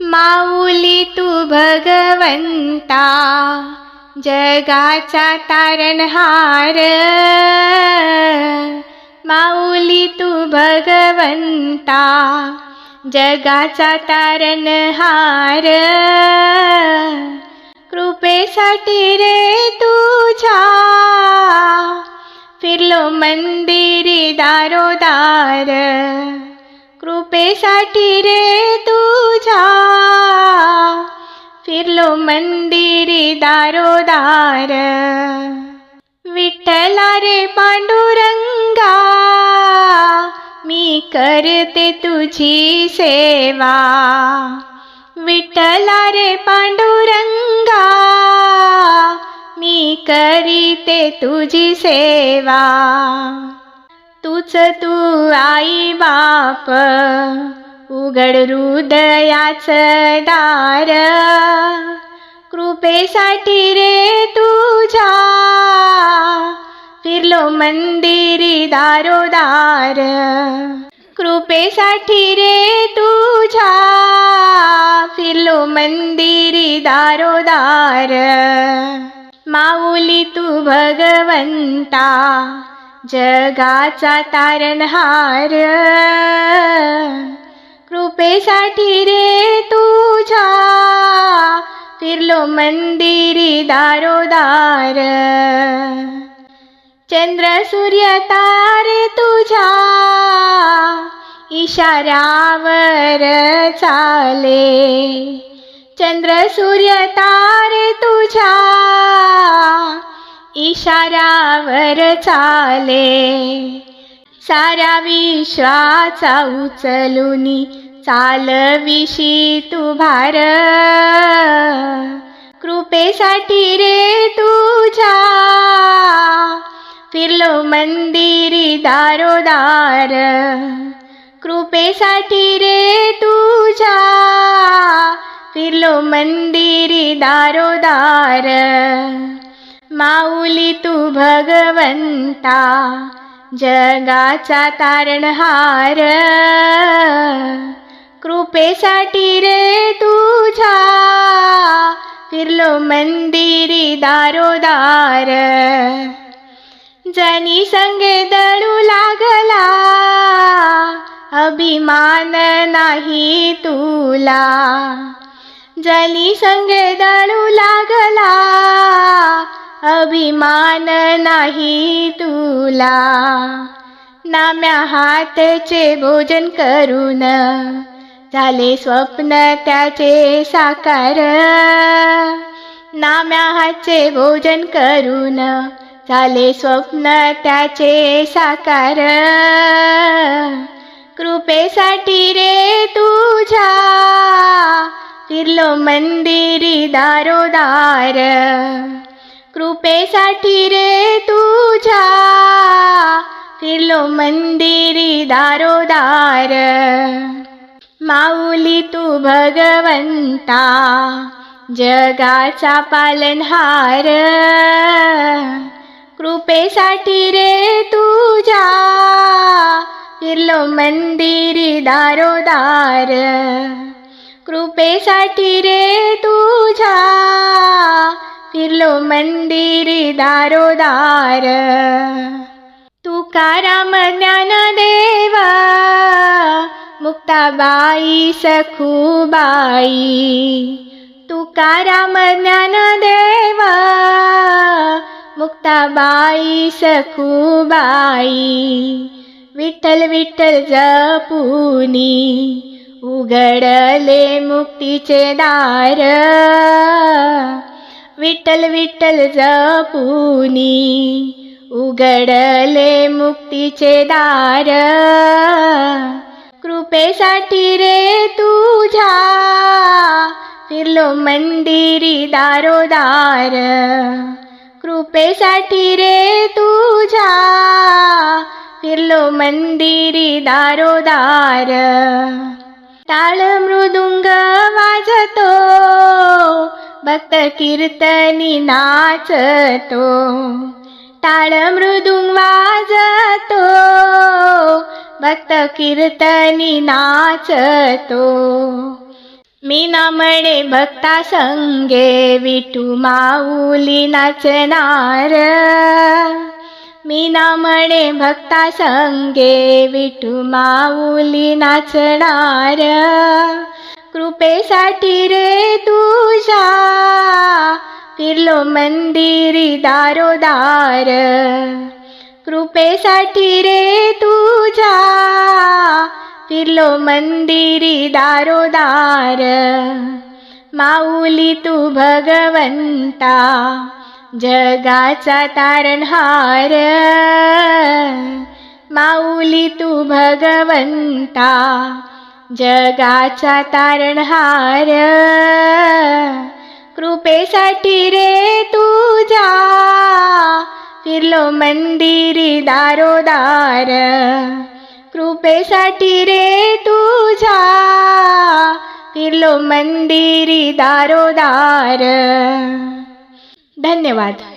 माऊली तू भगवंता जगाचा तारणहार. माऊली तू भगवंता जगाचा तारणहार. कृपेसाठी रे तुझ्या फिरलो मंदिरी दारोदार. कृपेसाठी रे तुझ्या. फिरलो मंदिरी दारोदार. विठ्ठला रे पांडुरंगा. मी करते तुझी सेवा. विठ्ठला रे पांडुरंगा. मी करीते तुझी सेवा. तूच तू आई बाप उघड हृदयाच दार. कृपेसाठी रे तुझ्या फिरलो मंदिरी दारोदार. कृपेसाठी रे तुझ्या फिरलो मंदिरी दारोदार. माऊली तू भगवंता जगाचा तारणहार. कृपेसाठी रे तुझ्या. फिरलो मंदिरी दारोदार. चंद्र सूर्य तारे तुझ्या. इशाऱ्यावर चाले. चंद्र सूर्य तारे तुझ्या. इशाऱ्यावर चाले. साऱ्या विश्वाचा उचलुनी चालविशी तू भार. कृपेसाठी रे तुझ्या. फिरलो मंदिरी दारोदार. कृपेसाठी रे तुझ्या. फिरलो मंदिरी दारोदार. माऊली तू भगवंता जगाचा तारणहार. कृपेसाठी रे तुझ्या फिरलो मंदिरी दारोदार. जनी संगे दळू लागला अभिमान नाही तुला. जनी संगे दळू लागला अभिमान नाही तुला. नाम्या हातचे भोजन करून झाले स्वप्न त्याचे साकार. नाम्या हातचे भोजन करून झाले स्वप्न त्याचे साकार. कृपेसाठी रे तुझ्या. फिरलो मंदिरी दारोदार. कृपेसाठी रे तुझ्या फिरलो मंदिरी दारोदार. माऊली तू भगवंता जगाचा पालनहार. कृपेसाठी रे तुझ्या फिरलो मंदिरी दारोदार. कृपेसाठी रे तुझ्या फिरलो मंदिरी दारोदार. तुकाराम ज्ञानदेव मुक्ताबाई सखूबाई. तुकाराम ज्ञानदेव मुक्ताबाई सखूबाई. विठ्ठल विठ्ठल जपुनी उघडले मुक्तीचे दार. विठ्ठल विठ्ठल जपुनी उघडले मुक्तीचे दार. कृपेसाठी रे तुझ्या फिरलो मंदिरी दारोदार. कृपेसाठी रे तुझ्या फिरलो मंदिरी दारोदार. टाळ मृदुंग वाजतो भक्त कीर्तनी नाचतो टाळ मृदुंग वाजतो भक्त कीर्तनी नाचतो. मीना म्हणे भक्ता संगे विठू माऊली नाचणार. मीना म्हणे भक्ता संगे विठू माऊली नाचणार. कृपेसाठी रे तुझ्या. फिरलो मंदिरी दारोदार. कृपेसाठी रे तुझ्या. फिरलो मंदिरी दारोदार. माऊली तू भगवंता जगाचा तारणहार. माऊली तू भगवंता जगाचा तारणहार. कृपेसाठी रे तुझ्या. फिरलो मंदिरी दारोदार. कृपेसाठी रे तुझ्या. फिरलो मंदिरी दारोदार. धन्यवाद.